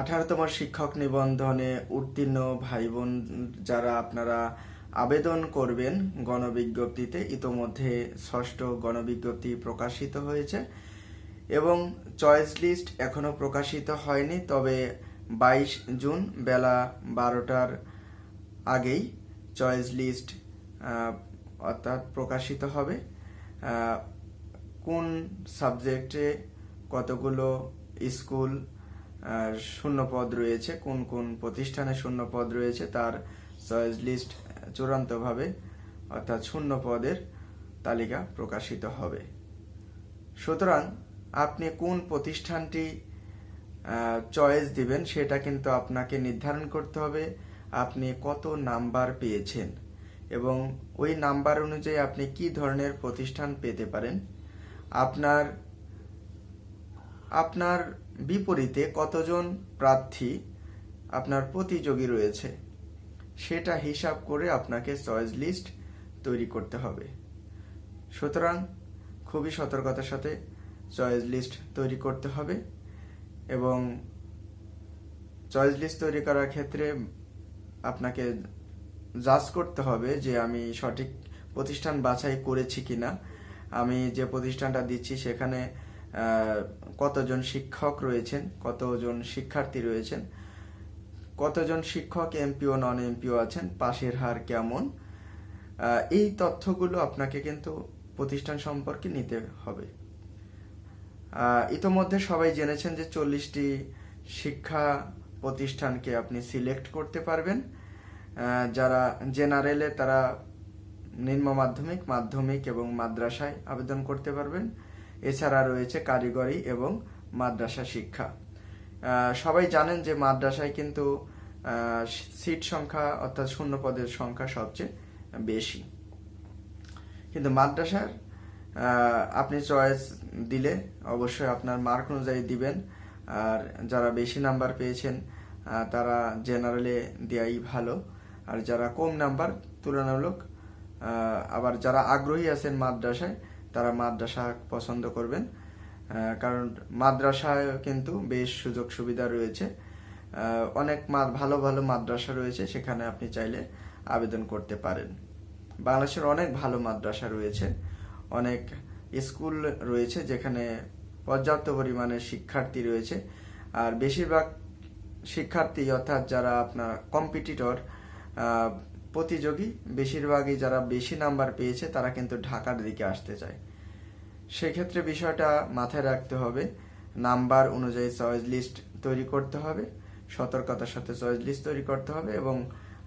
আঠারোতম শিক্ষক নিবন্ধনে উত্তীর্ণ ভাই বোন যারা আপনারা আবেদন করবেন গণবিজ্ঞপ্তিতে, ইতোমধ্যে ষষ্ঠ গণবিজ্ঞপ্তি প্রকাশিত হয়েছে এবং চয়েস লিস্ট এখনও প্রকাশিত হয়নি, তবে বাইশ জুন বেলা বারোটার আগেই চয়েস লিস্ট অর্থাৎ প্রকাশিত হবে। কোন সাবজেক্টে কতগুলো স্কুল শূন্যপদ রয়েছে। কোন কোন প্রতিষ্ঠানে শূন্যপদ রয়েছে তার চয়েস লিস্ট চূড়ান্তভাবে, অর্থাৎ শূন্য পদের তালিকা প্রকাশিত হবে। সুতরাং আপনি কোন প্রতিষ্ঠানটি চয়েস দিবেন সেটা কিন্তু আপনাকে নির্ধারণ করতে হবে। আপনি কত নাম্বার পেয়েছেন এবং ওই নাম্বার অনুযায়ী আপনি কি ধরনের প্রতিষ্ঠান পেতে পারেন। আপনার আপনার বিপরীতে কতজন প্রার্থী আপনার প্রতিযোগী রয়েছে, সেটা হিসাব করে আপনাকে চয়েস লিস্ট তৈরি করতে হবে। সুতরাং খুবই সতর্কতার সাথে চয়েস লিস্ট তৈরি করতে হবে এবং চয়েস লিস্ট তৈরি করার ক্ষেত্রে আপনাকে জাজ করতে হবে যে আমি সঠিক প্রতিষ্ঠান বাছাই করেছি কিনা। আমি যে প্রতিষ্ঠানটা দিচ্ছি সেখানে কতজন শিক্ষক রয়েছেন, কতজন শিক্ষার্থী রয়েছেন, কতজন শিক্ষক এমপিও নন এমপিও আছেন, পাশের হার কেমন? এই তথ্যগুলো আপনাকে কিন্তু প্রতিষ্ঠান সম্পর্কে নিতে হবে। ইতোমধ্যে সবাই জেনেছেন যে চল্লিশটি শিক্ষা প্রতিষ্ঠানকে আপনি সিলেক্ট করতে পারবেন। যারা জেনারেলে তারা নিম্ন মাধ্যমিক মাধ্যমিক এবং মাদ্রাসায় আবেদন করতে পারবেন। এছাড়া রয়েছে কারিগরি এবং মাদ্রাসা শিক্ষা। সবাই জানেন যে মাদ্রাসায় কিন্তু সিট সংখ্যা অর্থাৎ শূন্য পদের সংখ্যা সবচেয়ে বেশি। কিন্তু মাদ্রাসার আপনি চয়েস দিলে অবশ্যই আপনার মার্ক অনুযায়ী দিবেন। আর যারা বেশি নাম্বার পেয়েছেন তারা জেনারেলে দেওয়াই ভালো। আর যারা কম নাম্বার তুলনামূলক আবার যারা আগ্রহী আছেন মাদ্রাসায় তারা মাদ্রাসা পছন্দ করবেন। কারণ মাদ্রাসায় কিন্তু বেশ সুযোগ সুবিধা রয়েছে। অনেক ভালো ভালো মাদ্রাসা রয়েছে, সেখানে আপনি চাইলে আবেদন করতে পারেন। বাংলাদেশের অনেক ভালো মাদ্রাসা রয়েছে। অনেক স্কুল রয়েছে যেখানে পর্যাপ্ত পরিমাণে শিক্ষার্থী রয়েছে। আর বেশিরভাগ শিক্ষার্থী অর্থাৎ যারা আপনার কম্পিটিটর প্রতিযোগী বেশিরভাগই যারা বেশি নাম্বার পেয়েছে, তারা কিন্তু ঢাকার দিকে আসতে চায়। সেক্ষেত্রে বিষয়টা মাথায় রাখতে হবে, নাম্বার অনুযায়ী চয়েস লিস্ট তৈরি করতে হবে, সতর্কতার সাথে চয়েস লিস্ট তৈরি করতে হবে এবং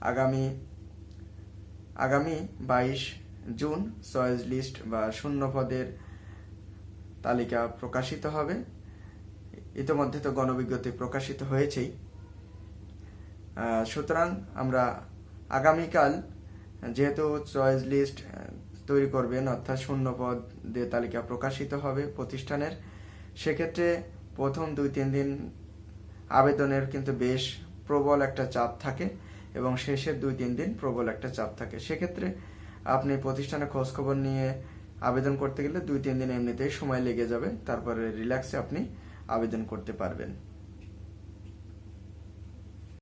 আগামী আগামী বাইশ জুন চয়েস লিস্ট বা শূন্য পদের তালিকা প্রকাশিত হবে। ইতোমধ্যে তো গণবিজ্ঞপ্তি প্রকাশিত হয়েছেই। সুতরাং আমরা আগামীকাল যেহেতু চয়েস লিস্ট তৈরি করবেন, অর্থাৎ শূন্য পদের তালিকা প্রকাশিত হবে প্রতিষ্ঠানের, সেক্ষেত্রে প্রথম দুই, তিন দিন আবেদনের কিন্তু বেশ প্রবল একটা চাপ থাকে এবং শেষের দুই, তিন দিন প্রবল একটা চাপ থাকে। সেক্ষেত্রে আপনি প্রতিষ্ঠানে খোঁজখবর নিয়ে আবেদন করতে গেলে দুই, তিন দিন এমনিতেই সময় লেগে যাবে, তারপরে রিল্যাক্সে আপনি আবেদন করতে পারবেন।